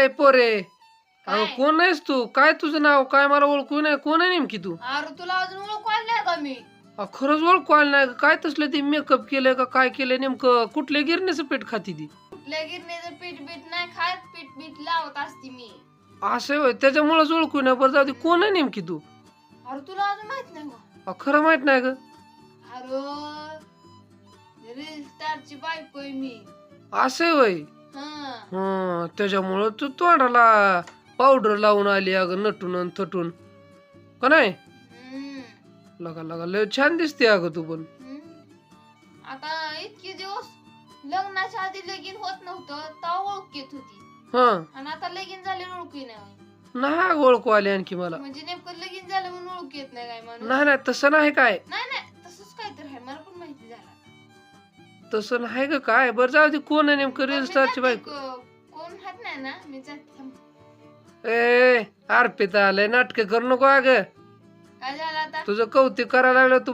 काय पोरे. काय? कोण आहेस तू? काय तुझं नाव? काय मला ओळखू नाही कोण आहे नेमकी तू? अरे तुला अजून ओळख नाही का मी? अ, खरंच ओळखू आलं नाही. काय तसलं ते मेकअप केलंय का काय केलंय नेमकं? कुठल्या गिरणीचं पेट खाती ती? कुठल्या गिरणीचं पीठ बीठ नाही खात पीठ बीठ लावत असते मी. असं होय. त्याच्यामुळेच ओळखू नाही. बरं जाऊ दे. कोण आहे नेमकी तू? अरे तुला अजून माहीत नाही का? खरं माहीत नाही ग. अरे रील स्टारची बायको आहे मी. असं होय. हा त्याच्यामुळं तू तोंडाला पावडर लावून आली अगं नटून अन थटून. का नाही? हम्म, लगा लगा लय छान दिसते अगं तू पण. हम्म. आता इतके दिवस लग्नाच्या आधी लगीन होत नव्हतं तेव्हा होती. हं. आणि आता लगीन झाले ओळखी नाही नाही ओळखू आली आणखी मला. म्हणजे नेमकं लगीन झालं म्हणून ओळख येत नाही काय माणूस? नाही नाही तसं नाही काय. नाही नाही तसंच काहीतरी आहे मला पण माहिती झालं तसं नाही ग काय. बरं जाऊ दे कोण आहे नेमकं रील स्टारची बायको? क- कोण हात नाही ना? मी जाते थांब. ए अर्पिता आलंय नाटक करू नको अगं. काय झालं आता? तुझं कौतुक करायला लागलं तू